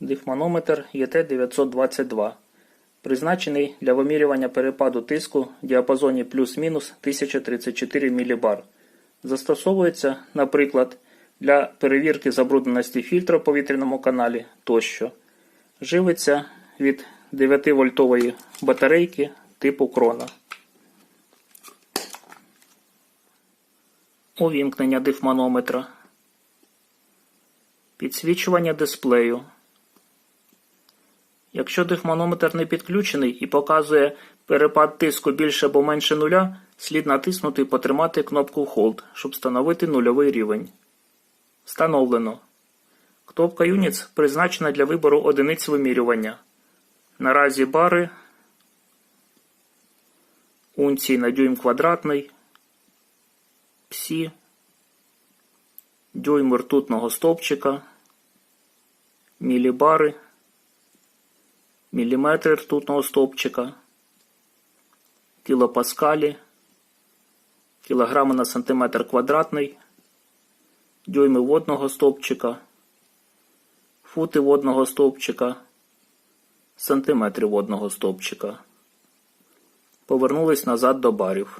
Дифманометр ЄТ-922. Призначений для вимірювання перепаду тиску в діапазоні плюс-мінус 1034 мілібар. Застосовується, наприклад, для перевірки забрудненості фільтра в повітряному каналі тощо. Живиться від 9-вольтової батарейки типу крона. Увімкнення дифманометра. Підсвічування дисплею. Якщо дифманометр не підключений і показує перепад тиску більше або менше нуля, слід натиснути і потримати кнопку Hold, щоб встановити нульовий рівень. Встановлено. Кнопка Units призначена для вибору одиниць вимірювання. Наразі бари унції на дюйм квадратний, псі, дюйм ртутного стовпчика, мілібари, міліметри ртутного стовпчика, кілопаскалі, кілограми на сантиметр квадратний, дюйми водного стовпчика, фути водного стовпчика, сантиметри водного стовпчика. Повернулись назад до барів.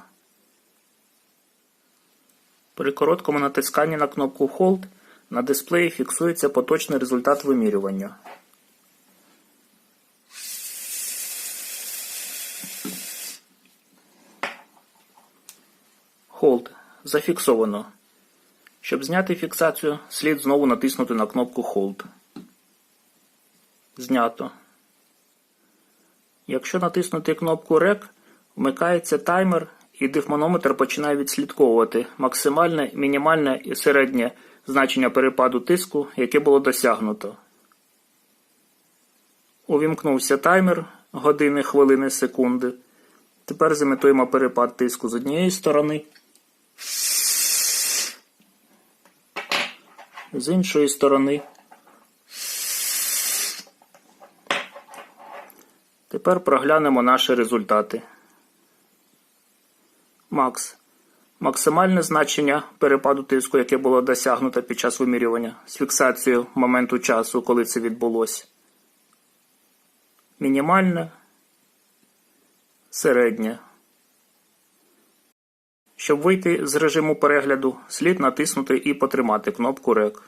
При короткому натисканні на кнопку Hold на дисплеї фіксується поточний результат вимірювання. Hold. Зафіксовано. Щоб зняти фіксацію, слід знову натиснути на кнопку Hold. Знято. Якщо натиснути кнопку REC, вмикається таймер і дифманометр починає відслідковувати максимальне, мінімальне і середнє значення перепаду тиску, яке було досягнуто. Увімкнувся таймер години, хвилини, секунди. Тепер зімітуємо перепад тиску з однієї сторони. З іншої сторони. Тепер проглянемо наші результати. Макс. Максимальне значення перепаду тиску, яке було досягнуто під час вимірювання з фіксацією моменту часу, коли це відбулося. Мінімальне. Середнє. Щоб вийти з режиму перегляду, слід натиснути і потримати кнопку REC.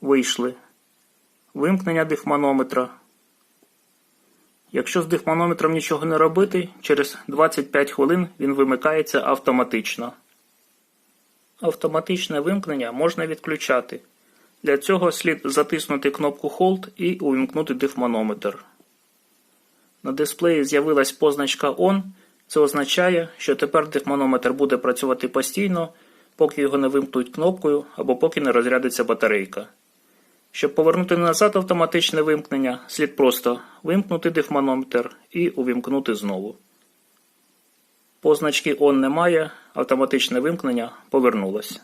Вийшли. Вимкнення дифманометра. Якщо з дифманометром нічого не робити, через 25 хвилин він вимикається автоматично. Автоматичне вимкнення можна відключати. Для цього слід затиснути кнопку Hold і увімкнути дифманометр. На дисплеї з'явилась позначка On. Це означає, що тепер дифманометр буде працювати постійно, поки його не вимкнуть кнопкою або поки не розрядиться батарейка. Щоб повернути назад автоматичне вимкнення, слід просто вимкнути дифманометр і увімкнути знову. Позначки ON немає, автоматичне вимкнення повернулось.